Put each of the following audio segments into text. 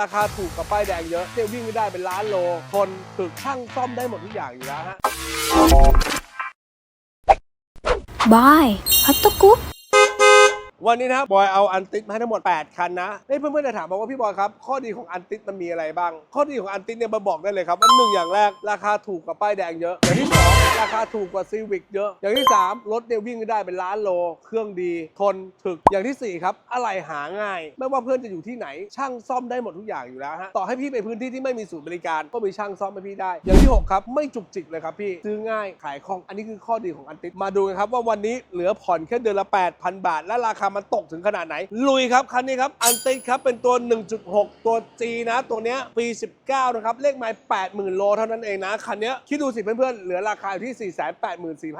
ราคาถูกกับป้ายแดงเยอะเนี่ยวิ่งไม่ได้เป็นล้านโล คนถึกช่างซ่อมได้หมดทุกอย่างอยู่แล้วฮะ บายฮัตโตกุ๊ก วันนี้นะครับบอยเอาอันติสมาให้ทั้งหมด 8 คันนะเฮ้ยเพื่อนๆจะถามมาว่าพี่บอยครับ ข้อดีของอันติสมันมีอะไรบ้าง ข้อดีของอันติสเนี่ยมาบอกได้เลยครับว่าหนึ่งอย่างแรก ราคาถูกกว่าป้ายแดงเยอะ อย่างที่สองราคาถูกกว่าซีวิกเยอะ อย่างที่สามรถเนี่ยวิ่งได้เป็นล้านโล เครื่องดี ทนถึก อย่างที่สี่ครับอะไรหาง่าย ไม่ว่าเพื่อนจะอยู่ที่ไหน ช่างซ่อมได้หมดทุกอย่างอยู่แล้วฮะ ต่อให้พี่ไปพื้นที่ที่ไม่มีศูนย์บริการ ก็มีช่างซ่อมให้พี่ได้ อย่างที่หกครับไม่จุกจิกเลยครับพี่ ซื้อง่ายขายคล่อง อันนี้คือข้อดีของอันติสมาดูกันครับว่าวันนี้เหลือผ่อนแค่เดือนละ8,000 บาท และราคามันตกถึงขนาดไหน ลุยครับ คันนี้ครับ อันติครับ เป็นตัว 1.6 ตัว G นะ ตัวเนี้ยปี 19 นะครับ เลขไมล์80,000 โลเท่านั้นเองนะ คันนี้คิดดูสิเพื่อนๆ เหลือราคาอยู่ที่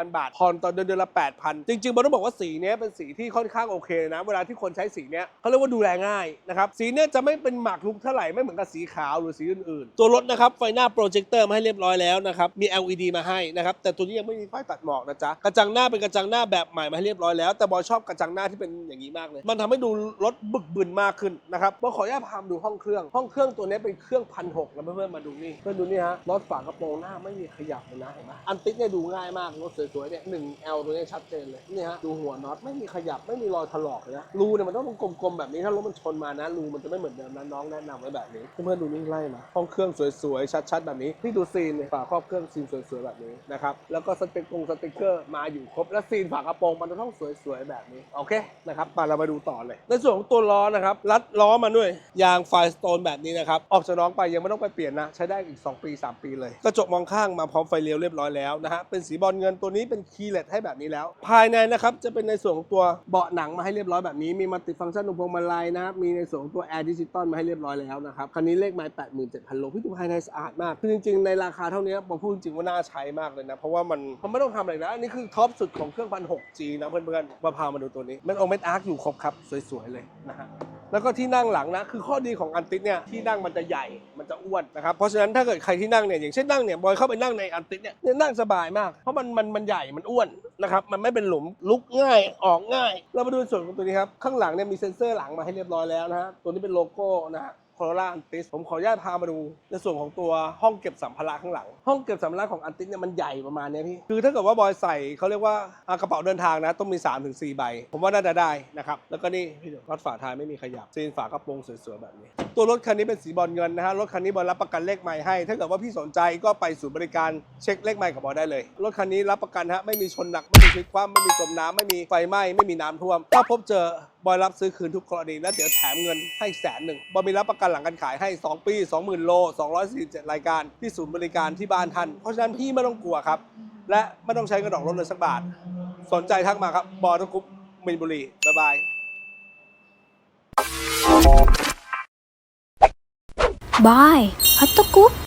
484,000 บาทผ่อนต่อเดือนเดือนละ 8,000 จริงๆบอลต้องบอกว่าสีเนี้ยเป็นสีที่ค่อนข้างโอเคนะ เวลาที่คนใช้สีเนี้ยเขาเรียกว่าดูแลง่ายนะครับ สีเนี้ยจะไม่เป็นหมากรุกเท่าไหร่ไม่เหมือนกับสีขาวหรือสีอื่นๆ ตัวรถนะครับไฟหน้าโปรเจคเตอร์มาให้เรียบร้อยแล้วนะครับมี LED มาให้นะครับแต่ตัวนี้ยังไม่มีไฟตัดหมอกนะจ๊ะกระจังหน้าเป็นกระจังหน้าแบบใหม่มาให้เรียบร้อยแล้วแต่บอยชอบกระจังหน้าที่เป็นอย่างนี้มากเลย มันทำให้ดูรถบึกบึนมากขึ้นนะครับบอยขออนุญาตพามาดูห้องเครื่อง ห้องเครื่องตัวนี้เป็นเครื่องพันหกแล้วเพื่อนๆมาดูนี่เพื่อนดูนี่ฮะรถฝากระโปรงหน้าไม่มีขยับเลยนะเห็นไหมอันติ๊กเนี่ยดูง่ายมากรถสวยๆเนี่ยหนึ่ง L ตัวนี้ชัดเจนเลยนี่ฮะดูหัวน็อตไม่มีขยับไม่มีรอยถลอกเลยนะรูเนี่ยมันต้องกลมๆแบบนี้ถ้ารถมันชนมานะรูมันจะไม่เหมือนเดิมนะน้องแนะนำไว้แบบนี้เพื่อนๆดูนี่ไล่มาห้องเครื่องสวยๆชัดๆแบบนี้นี่ดูซีนเนี่ยฝาครอบเครื่องซีนสวยๆแบบนี้นะครับแล้วก็สต็กกงสต็กเกอร์มาอยู่ครบและซีนฝากระโปรงมันจะต้องสวยๆแบบนี้โอเคนะครับมาเรามาดูต่อเลย ในส่วนของตัวล้อนะครับรัดล้อมาด้วยยางไฟสโตนแบบนี้นะครับออกจากน้องไปยังไม่ต้องไปเปลี่ยนนะใช้ได้อีก 2 ปี 3 ปีเลยกระจกมองข้างมาพร้อมไฟเลี้ยวเรียบร้อยแล้วนะฮะเป็นสีบอลเงินตัวนี้เป็นคีย์เลสให้แบบนี้แล้ว ภายในนะครับจะเป็นในส่วนของตัวเบาะหนังมาให้เรียบร้อยแบบนี้มีมัลติฟังก์ชันตรงพวงมาลัยนะมีในส่วนของตัวแอร์ดิจิตอลมาให้เรียบร้อยแล้วนะครับคันนี้เลขไมล์87,000โลพี่ดูภายในสะอาดมากคือจริงๆในราคาเท่านี้ผมพูดจริงว่าน่าใช้มากเลยนะเพราะว่ามันมันไม่ต้องทำอะไรนะอันนี้คือท็อปสุดของเครื่องพันหก G นะเพื่อนๆมาพามาดูตัวนี้ม็ดองเม็ดอาร์คอยู่ครบครับ สวยๆเลยนะฮะแล้วก็ที่นั่งหลังนะ คือข้อดีของอันติสเนี่ยที่นั่งมันจะใหญ่มันจะอ้วนนะครับเพราะฉะนั้นถ้าเกิดใครที่นั่งเนี่ยอย่างเช่นนั่งเนี่ยบอยเข้าไปนั่งในอันติสเนี่ยเนี่ยนั่งสบายมาก เพราะมันมันมันใหญ่มันอ้วนนะครับมันไม่เป็นหลุมลุกง่ายออกง่าย เรามาดูส่วนของตัวนี้ครับข้างหลังเนี่ยมีเซ็นเซอร์หลังมาให้เรียบร้อยแล้วนะฮะตัวนี้เป็นโลโก้นะฮะ โคโรล่าอันติสผมขออนุญาตพามาดู ในส่วนของตัวห้องเก็บสัมภาระข้างหลัง ห้องเก็บสัมภาระของอันติสเนี่ยมันใหญ่ประมาณนี้พี่ คือถ้าเกิดว่าบอยใส่เขาเรียกว่าอ่ากระเป๋าเดินทางนะ ต้องมี 3-4 ใบ ผมว่าน่าจะได้นะครับ แล้วก็นี่พี่ดูรถฝาท้ายไม่มีขยับซีนฝากระโปรงสวยๆแบบนี้ ตัวรถคันนี้เป็นสีบอลเงินนะฮะ รถคันนี้บอยรับประกันเลขใหม่ให้ ถ้าเกิดว่าพี่สนใจก็ไปศูนย์บริการเช็คเลขใหม่กับบอยได้เลย รถคันนี้รับประกันฮะ ไม่มีชนหนัก ไม่มีพลิกคว่ำไม่มีจมน้ำไม่มีไฟไหม้ ไม่มีน้ำท่วม ถ้าพบเจอบอยรับซื้อคืนทุกกรณีและเดี๋ยวแถมเงินให้แสนหนึ่งบอยมีรับประกันหลังการขายให้ 2 ปี 20,000 โล 247 รายการที่ศูนย์บริการที่บ้านท่าน เพราะฉะนั้นพี่ไม่ต้องกลัวครับ และไม่ต้องใช้กระดอกรถเลยสักบาท สนใจทักมาครับบอยทุกคุปมินบุรีบ๊ายบาย บายฮัตโตกุ๊ป